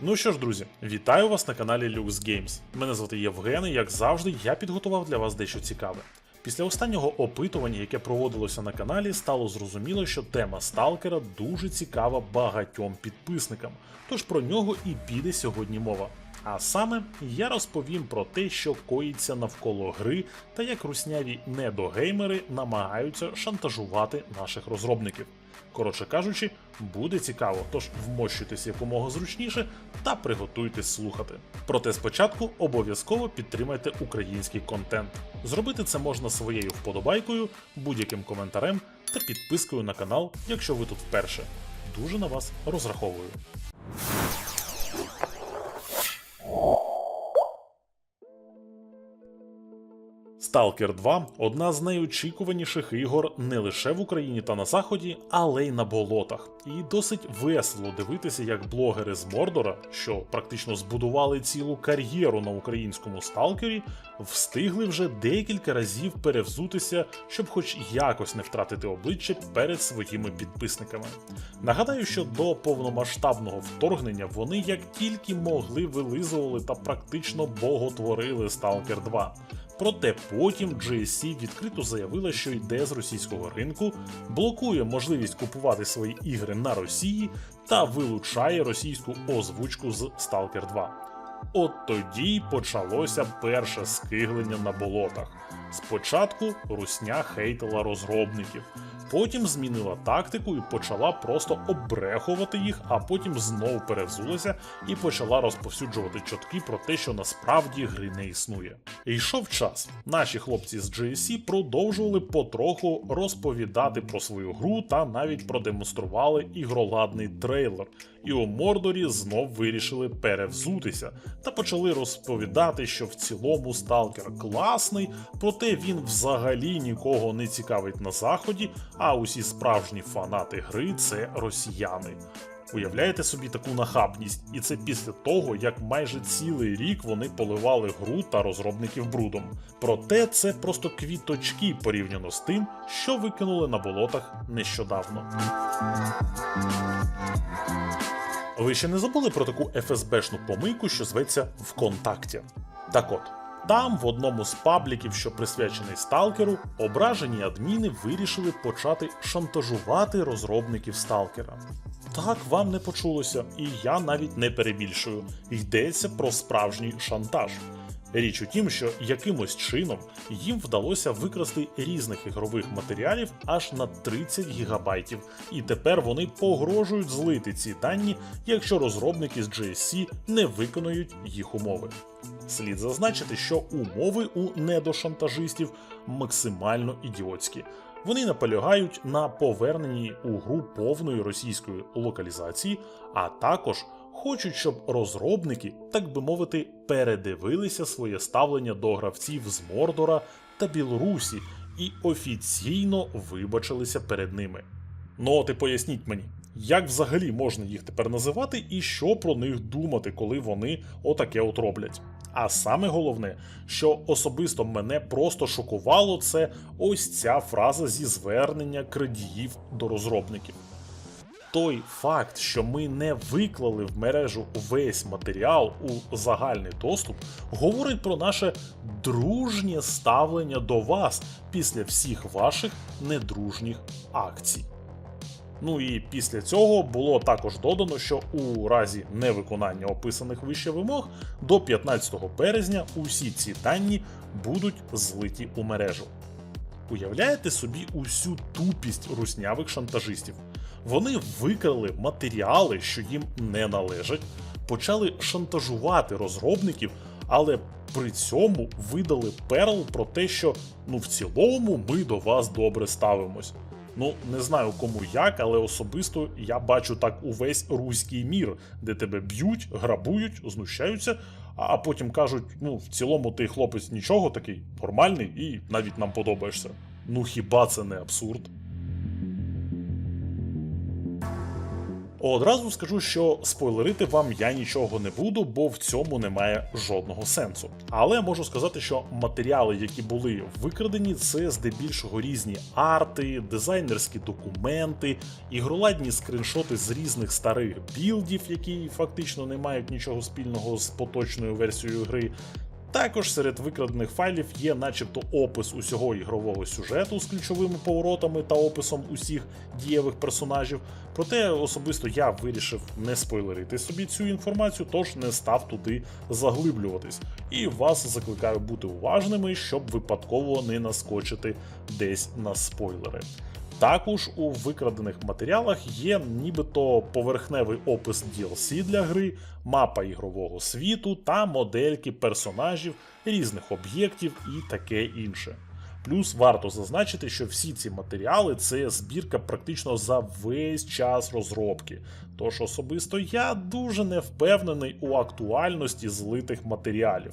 Ну що ж, друзі, вітаю вас на каналі Lux Games. Мене звати Євген, і як завжди, я підготував для вас дещо цікаве. Після останнього опитування, яке проводилося на каналі, стало зрозуміло, що тема сталкера дуже цікава багатьом підписникам. Тож про нього і піде сьогодні мова. А саме я розповім про те, що коїться навколо гри та як русняві недогеймери намагаються шантажувати наших розробників. Коротше кажучи, буде цікаво, тож вмощуйтесь якомога зручніше та приготуйтесь слухати. Проте спочатку обов'язково підтримайте український контент. Зробити це можна своєю вподобайкою, будь-яким коментарем та підпискою на канал, якщо ви тут вперше. Дуже на вас розраховую. Stalker 2 одна з найочікуваніших ігор не лише в Україні та на Заході, але й на болотах. І досить весело дивитися, як блогери з Мордора, що практично збудували цілу кар'єру на українському сталкері, встигли вже декілька разів перевзутися, щоб хоч якось не втратити обличчя перед своїми підписниками. Нагадаю, що до повномасштабного вторгнення вони як тільки могли вилизували та практично боготворили Stalker 2. Проте потім GSC відкрито заявила, що йде з російського ринку, блокує можливість купувати свої ігри на Росії та вилучає російську озвучку з Stalker 2. От тоді й почалося перше скиглення на болотах. Спочатку русня хейтила розробників, потім змінила тактику і почала просто обрехувати їх, а потім знову перевзулася і почала розповсюджувати чутки про те, що насправді гри не існує. І йшов час. Наші хлопці з GSC продовжували потроху розповідати про свою гру та навіть продемонстрували ігроладний трейлер. І у Мордорі знов вирішили перевзутися та почали розповідати, що в цілому сталкер класний, проте він взагалі нікого не цікавить на заході, а усі справжні фанати гри це росіяни. Уявляєте собі таку нахабність, і це після того, як майже цілий рік вони поливали гру та розробників брудом. Проте це просто квіточки порівняно з тим, що викинули на болотах нещодавно. Ви ще не забули про таку ФСБшну помийку, що зветься ВКонтакті? Так от. Там, в одному з пабліків, що присвячений сталкеру, ображені адміни вирішили почати шантажувати розробників сталкера. Так, вам не почулося, і я навіть не перебільшую. Йдеться про справжній шантаж. Річ у тім, що якимось чином їм вдалося викрасти різних ігрових матеріалів аж на 30 гігабайтів, і тепер вони погрожують злити ці дані, якщо розробники з GSC не виконують їх умови. Слід зазначити, що умови у недошантажистів максимально ідіотські. Вони наполягають на поверненні у гру повної російської локалізації, а також хочуть, щоб розробники, так би мовити, передивилися своє ставлення до гравців з Мордора та Білорусі і офіційно вибачилися перед ними. Ну от і поясніть мені, як взагалі можна їх тепер називати і що про них думати, коли вони отаке от роблять. А саме головне, що особисто мене просто шокувало, це ось ця фраза зі звернення крадіїв до розробників. Той факт, що ми не виклали в мережу весь матеріал у загальний доступ, говорить про наше дружнє ставлення до вас після всіх ваших недружніх акцій. Ну і після цього було також додано, що у разі невиконання описаних вище вимог до 15 березня усі ці дані будуть злиті у мережу. Уявляєте собі усю тупість руснявих шантажистів? Вони викрали матеріали, що їм не належать, почали шантажувати розробників, але при цьому видали перл про те, що ну в цілому ми до вас добре ставимось. Ну, не знаю кому як, але особисто я бачу так увесь руський мір, де тебе б'ють, грабують, знущаються, а потім кажуть: ну, в цілому ти хлопець нічого такий, нормальний і навіть нам подобаєшся. Ну хіба це не абсурд? Одразу скажу, що спойлерити вам я нічого не буду, бо в цьому немає жодного сенсу. Але можу сказати, що матеріали, які були викрадені, це здебільшого різні арти, дизайнерські документи, ігроладні скріншоти з різних старих білдів, які фактично не мають нічого спільного з поточною версією гри. Також серед викрадених файлів є начебто опис усього ігрового сюжету з ключовими поворотами та описом усіх дієвих персонажів. Проте особисто я вирішив не спойлерити собі цю інформацію, тож не став туди заглиблюватись. І вас закликаю бути уважними, щоб випадково не наскочити десь на спойлери. Також у викрадених матеріалах є нібито поверхневий опис DLC для гри, мапа ігрового світу та модельки персонажів, різних об'єктів і таке інше. Плюс варто зазначити, що всі ці матеріали це збірка практично за весь час розробки. Тож особисто я дуже не впевнений у актуальності злитих матеріалів.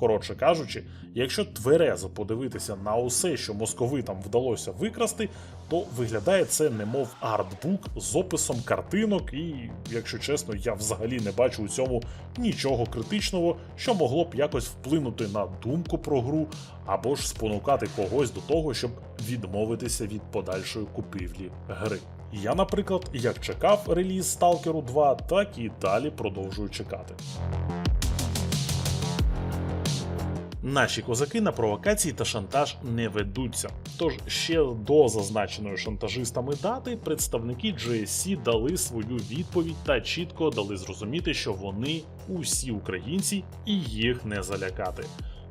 Коротше кажучи, якщо тверезо подивитися на усе, що московитам вдалося викрасти, то виглядає це немов артбук з описом картинок, і, якщо чесно, я взагалі не бачу у цьому нічого критичного, що могло б якось вплинути на думку про гру, або ж спонукати когось до того, щоб відмовитися від подальшої купівлі гри. Я, наприклад, як чекав реліз Stalker 2, так і далі продовжую чекати. Наші козаки на провокації та шантаж не ведуться. Тож ще до зазначеної шантажистами дати представники GSC дали свою відповідь та чітко дали зрозуміти, що вони усі українці і їх не залякати.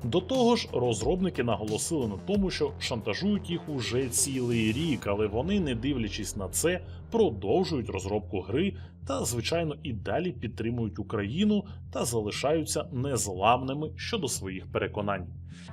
До того ж, розробники наголосили на тому, що шантажують їх уже цілий рік, але вони, не дивлячись на це, продовжують розробку гри та, звичайно, і далі підтримують Україну та залишаються незламними щодо своїх переконань.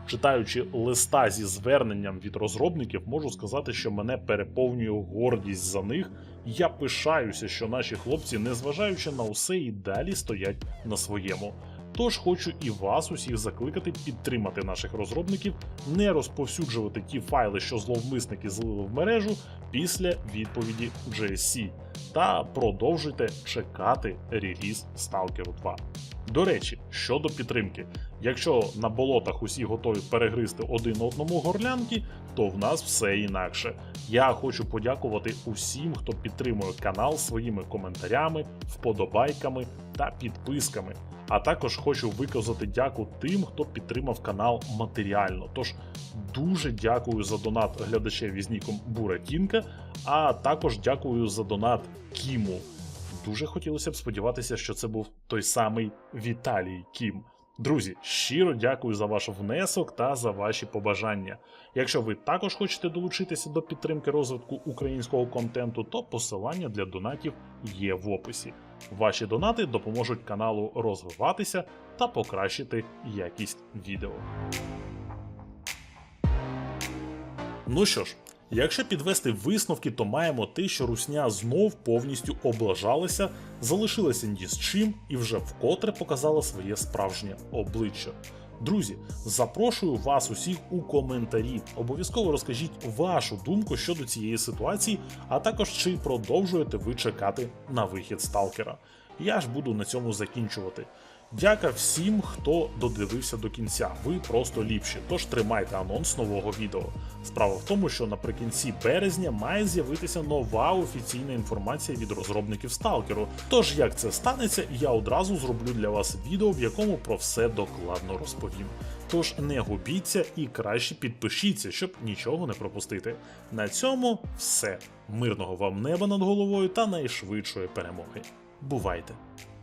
Читаючи листа зі зверненням від розробників, можу сказати, що мене переповнює гордість за них. Я пишаюся, що наші хлопці, незважаючи на усе, і далі стоять на своєму. Тож хочу і вас усіх закликати підтримати наших розробників, не розповсюджувати ті файли, що зловмисники злили в мережу після відповіді GSC, та продовжуйте чекати реліз Stalker 2. До речі, щодо підтримки, якщо на болотах усі готові перегризти один одному горлянки, то в нас все інакше. Я хочу подякувати усім, хто підтримує канал своїми коментарями, вподобайками та підписками. А також хочу виказати дяку тим, хто підтримав канал матеріально. Тож дуже дякую за донат глядачеві з ніком Буратінка, а також дякую за донат Кіму. Дуже хотілося б сподіватися, що це був той самий Віталій Кім. Друзі, щиро дякую за ваш внесок та за ваші побажання. Якщо ви також хочете долучитися до підтримки розвитку українського контенту, то посилання для донатів є в описі. Ваші донати допоможуть каналу розвиватися та покращити якість відео. Ну що ж, якщо підвести висновки, то маємо те, що русня знов повністю облажалася, залишилася ні з чим і вже вкотре показала своє справжнє обличчя. Друзі, запрошую вас усіх у коментарі. Обов'язково розкажіть вашу думку щодо цієї ситуації, а також чи продовжуєте ви чекати на вихід сталкера. Я ж буду на цьому закінчувати. Дяка всім, хто додивився до кінця. Ви просто ліпші. Тож тримайте анонс нового відео. Справа в тому, що наприкінці березня має з'явитися нова офіційна інформація від розробників сталкеру. Тож, як це станеться, я одразу зроблю для вас відео, в якому про все докладно розповім. Тож не губіться і краще підпишіться, щоб нічого не пропустити. На цьому все. Мирного вам неба над головою та найшвидшої перемоги. Бувайте!